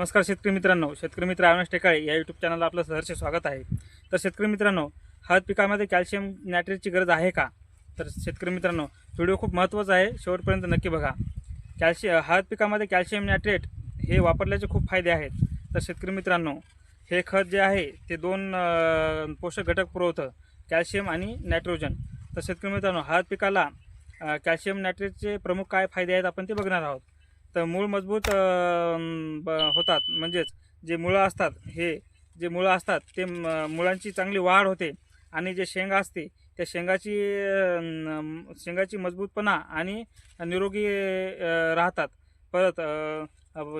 नमस्कार शेतकरी मित्रांनो शेतकरी मित्र अविनाश टेकाळे या यूट्यूब चॅनलला आपलं सहर्ष स्वागत आहे. तर शेतकरी मित्रांनो हळद पिकामध्ये कॅल्शियम नायट्रेटची गरज आहे का? तर शेतकरी मित्रांनो व्हिडिओ खूप महत्त्वाचा आहे शेवटपर्यंत नक्की बघा. कॅल्शियम हळद पिकामध्ये कॅल्शियम नायट्रेट हे वापरल्याचे खूप फायदे आहेत. तर शेतकरी मित्रांनो हे खत जे आहे ते दोन पोषक घटक पुरवतं कॅल्शियम आणि नायट्रोजन. तर शेतकरी मित्रांनो हळद पिकाला कॅल्शियम नायट्रेटचे प्रमुख काय फायदे आहेत आपण ते बघणार आहोत. तर मूळ मजबूत ब- होतात. म्हणजेच जे मुळं असतात हे जे मुळं असतात ते म- मुळांची चांगली वाढ होते. आणि जे शेंगा असते त्या शेंगाची शेंगाची मजबूतपणा आणि निरोगी राहतात. परत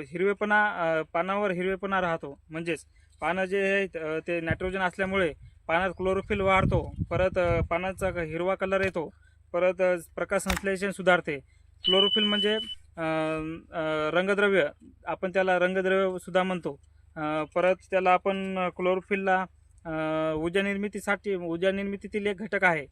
हिरवेपणा पानावर हिरवेपणा राहतो. म्हणजेच पानं जे आहेत ते नायट्रोजन असल्यामुळे पानात क्लोरोफिल वाढतो. परत पानाचा हिरवा कलर येतो. परत प्रकाश संश्लेषण सुधारते. क्लोरोफिल म्हणजे रंगद्रव्य आपण त्याला रंगद्रव्यसुद्धा म्हणतो. परत त्याला आपण क्लोरोफिलला अं, ऊर्जा निर्मितीसाठी ऊर्जा निर्मितीतील एक घटक आहे.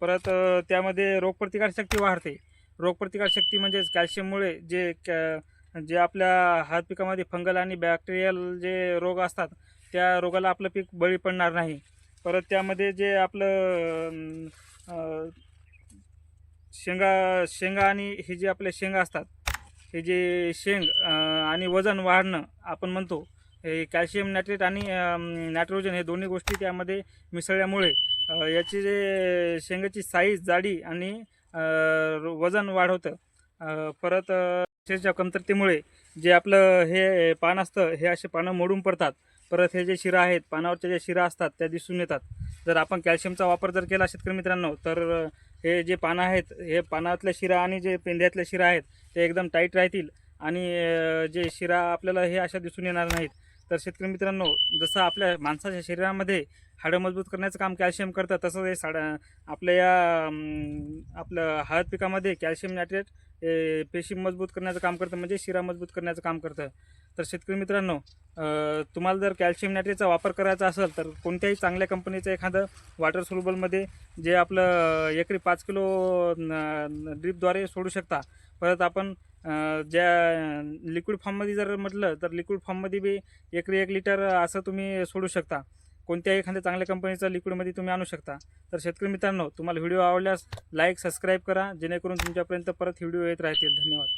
परत त्यामध्ये रोगप्रतिकारशक्ती वाढते. रोगप्रतिकारशक्ती म्हणजेच कॅल्शियममुळे जे कॅ जे आपल्या हात पिकामध्ये फंगल आणि बॅक्टेरियल जे रोग असतात त्या रोगाला आपलं पीक बळी पडणार नाही. परत त्यामध्ये जे आपलं शेंगा शेंगा आणि हे जे आपले शेंगा असतात हे जे शेंग आणि वजन वाढणं आपण म्हणतो हे कॅल्शियम नायट्रेट आणि नायट्रोजन हे दोन्ही गोष्टी त्यामध्ये मिसळल्यामुळे याची जे शेंगाची साईज जाडी आणि वजन वाढवतं. परत अं, त्याच्या कमतरतेमुळे जे आपलं हे पान असतं हे असे पानं मोडून पडतात. परत हे जे शिरा आहेत पानावरच्या ज्या शिरा असतात त्या दिसून येतात. जर आपण कॅल्शियमचा वापर जर केला शेतकरी मित्रांनो तर हे जे पानं आहेत हे पानातल्या शिरा आणि जे पेंढ्यातल्या शिरा आहेत ते एकदम टाईट राहतील आणि जे शिरा आपल्याला हे अशा दिसून येणार नाहीत. तर शेतकरी मित्रांनो जसं आपल्या माणसाच्या शरीरामध्ये हाडं मजबूत करण्याचं काम कॅल्शियम करतं तसंच हे साडा आपल्या या आपलं हळद पिकामध्ये कॅल्शियम नायट्रेट हे पेशी मजबूत करण्याचं काम करतं म्हणजे शिरा मजबूत करण्याचं काम करतं. तर शेतकरी मित्रांनो तुम्हाला जर कॅल्शियम नायट्रेटचा वापर करायचा असेल तर कोणत्याही चांगल्या कंपनीचं एखादं वॉटर सोल्युबलमध्ये जे आपलं एकरी पाच किलो ड्रीपद्वारे सोडू शकता. परत आपण ज्या लिक्विड फॉर्ममध्ये जर म्हटलं तर लिक्विड फॉर्ममध्ये बी एकरी एक लिटर असं तुम्ही सोडू शकता. कोणत्याही एखाद्या चांगल्या कंपनीचं लिक्विडमध्ये तुम्ही आणू शकता. तर शेतकरी मित्रांनो तुम्हाला व्हिडिओ आवडल्यास लाईक सबस्क्राईब करा. जेणेकरून तुमच्यापर्यंत परत व्हिडिओ येत राहतील. धन्यवाद.